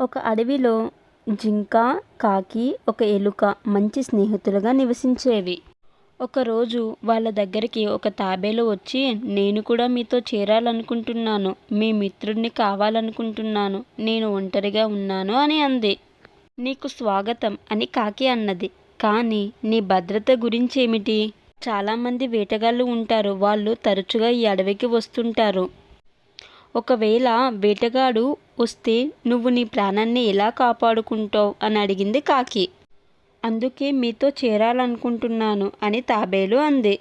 ఒక అడవిలో జింక కాకి ఒక ఎలుక మంచి స్నేహితులుగా నివసించేవి. ఒకరోజు వాళ్ళ దగ్గరికి ఒక తాబేలు వచ్చి నేను కూడా మీతో చేరాలనుకుంటున్నాను. మీ మిత్రుడిని కావాలనుకుంటున్నాను. నేను ఒంటరిగా ఉన్నాను అని అంది. నీకు స్వాగతం అని కాకి అన్నది. కానీ నీ భద్రత గురించి ఏమిటి చాలామంది వేటగాళ్ళు ఉంటారు. వాళ్ళు తరచుగా ఈ అడవికి వస్తుంటారు. ఒకవేళ వేటగాడు వస్తే నువ్వు నీ ప్రాణాన్ని ఎలా కాపాడుకుంటావు? అని అడిగింది కాకి. అందుకే మీతో చేరాలనుకుంటున్నాను అని తాబేలు అంది.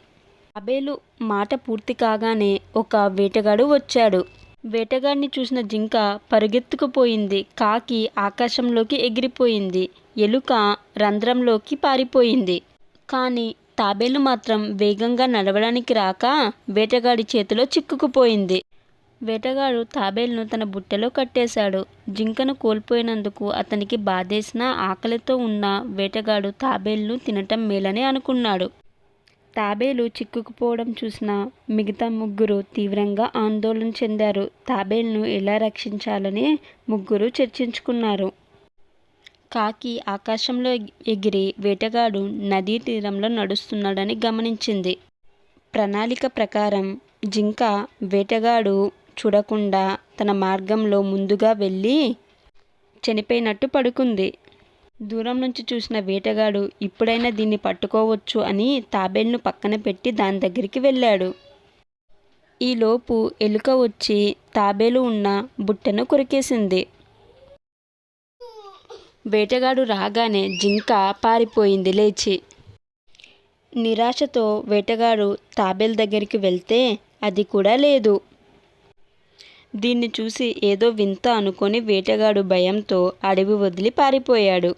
తాబేలు మాట పూర్తి కాగానే ఒక వేటగాడు వచ్చాడు. వేటగాడిని చూసిన జింక పరుగెత్తుకుపోయింది. కాకి ఆకాశంలోకి ఎగిరిపోయింది. ఎలుక రంధ్రంలోకి పారిపోయింది. కానీ తాబేలు మాత్రం వేగంగా నడవడానికి రాక వేటగాడి చేతిలో చిక్కుకుపోయింది. వేటగాడు తాబేలును తన బుట్టలో కట్టేశాడు. జింకను కోల్పోయినందుకు అతనికి బాధేసిన ఆకలితో ఉన్న వేటగాడు తాబేలును తినటం మేలని అనుకున్నాడు. తాబేలు చిక్కుకుపోవడం చూసిన మిగతా ముగ్గురు తీవ్రంగా ఆందోళన చెందారు. తాబేలును ఎలా రక్షించాలని ముగ్గురు చర్చించుకున్నారు. కాకి ఆకాశంలో ఎగిరి వేటగాడు నదీ తీరంలో నడుస్తున్నాడని గమనించింది. ప్రణాళిక ప్రకారం జింక వేటగాడు చూడకుండా తన మార్గంలో ముందుగా వెళ్ళి చనిపోయినట్టు పడుకుంది. దూరం నుంచి చూసిన వేటగాడు ఇప్పుడైనా దీన్ని పట్టుకోవచ్చు అని తాబేలును పక్కన పెట్టి దాని దగ్గరికి వెళ్ళాడు. ఈలోపు ఎలుక వచ్చి తాబేలు ఉన్న బుట్టను కొరికేసింది. వేటగాడు రాగానే జింక పారిపోయింది లేచి. నిరాశతో వేటగాడు తాబేలు దగ్గరికి వెళ్తే అది కూడా లేదు. దీన్ని చూసి ఏదో వింత అనుకొని వేటగాడు భయంతో అడవి వదిలి పారిపోయాడు.